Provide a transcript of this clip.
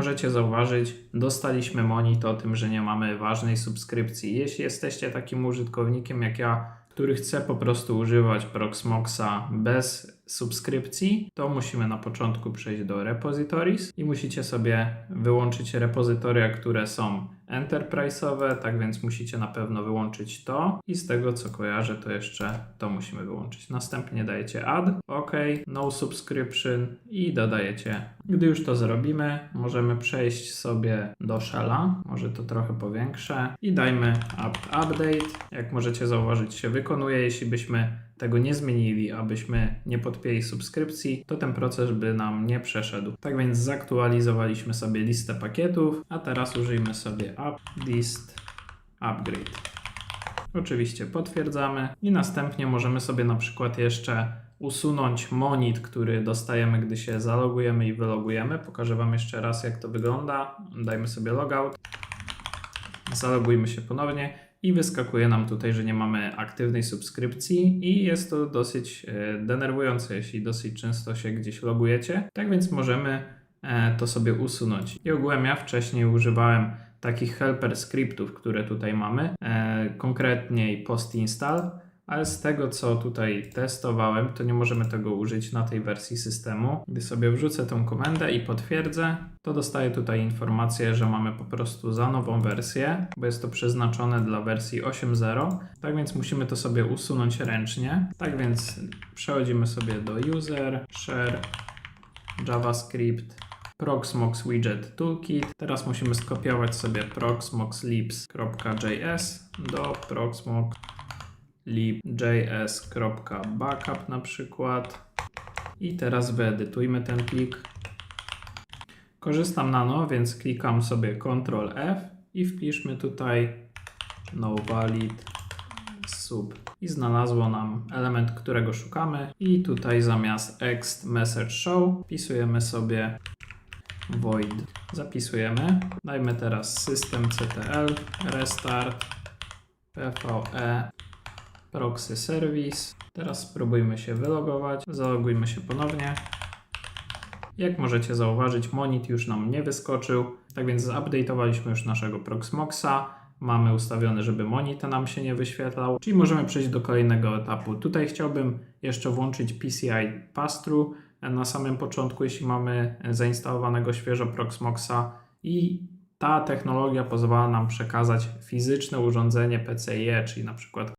możecie zauważyć, dostaliśmy monit o tym, że nie mamy ważnej subskrypcji. Jeśli jesteście takim użytkownikiem jak ja, który chce po prostu używać Proxmoxa bez subskrypcji, to musimy na początku przejść do repositories i musicie sobie wyłączyć repozytoria, które są enterprise'owe, tak więc musicie na pewno wyłączyć to i z tego co kojarzę, to jeszcze to musimy wyłączyć. Następnie dajecie add, OK, no subscription i dodajecie. Gdy już to zrobimy, możemy przejść sobie do shella, może to trochę powiększę i dajmy apt update. Jak możecie zauważyć się wykonuje, jeśli byśmy tego nie zmienili, abyśmy nie podpięli subskrypcji, to ten proces by nam nie przeszedł. Tak więc zaktualizowaliśmy sobie listę pakietów, a teraz użyjmy sobie list upgrade. Oczywiście potwierdzamy i następnie możemy sobie na przykład jeszcze usunąć monit, który dostajemy, gdy się zalogujemy i wylogujemy. Pokażę Wam jeszcze raz, jak to wygląda. Dajmy sobie logout. Zalogujmy się ponownie i wyskakuje nam tutaj, że nie mamy aktywnej subskrypcji i jest to dosyć e, denerwujące, jeśli dosyć często się gdzieś logujecie. Tak więc możemy e, to sobie usunąć. I ogółem ja wcześniej używałem takich helper scriptów, które tutaj mamy, e, konkretniej post install, ale z tego co tutaj testowałem, to nie możemy tego użyć na tej wersji systemu. Gdy sobie wrzucę tą komendę i potwierdzę, to dostaję tutaj informację, że mamy po prostu za nową wersję, bo jest to przeznaczone dla wersji 8.0. Tak więc musimy to sobie usunąć ręcznie. Tak więc przechodzimy sobie do user, share, JavaScript, Proxmox Widget Toolkit. Teraz musimy skopiować sobie proxmoxlibs.js do proxmox lib.js.backup na przykład. I teraz wyedytujmy ten plik. Korzystam nano, więc klikam sobie Ctrl F i wpiszmy tutaj no valid sub i znalazło nam element, którego szukamy i tutaj zamiast ext message show wpisujemy sobie void. Zapisujemy. Dajmy teraz systemctl restart pve proxy service. Teraz spróbujmy się wylogować. Zalogujmy się ponownie. Jak możecie zauważyć, monit już nam nie wyskoczył. Tak więc zupdate'owaliśmy już naszego Proxmoxa. Mamy ustawione, żeby monit nam się nie wyświetlał. Czyli możemy przejść do kolejnego etapu. Tutaj chciałbym jeszcze włączyć PCI Pass-Through na samym początku, jeśli mamy zainstalowanego świeżo Proxmoxa i ta technologia pozwala nam przekazać fizyczne urządzenie PCIe, czyli na przykład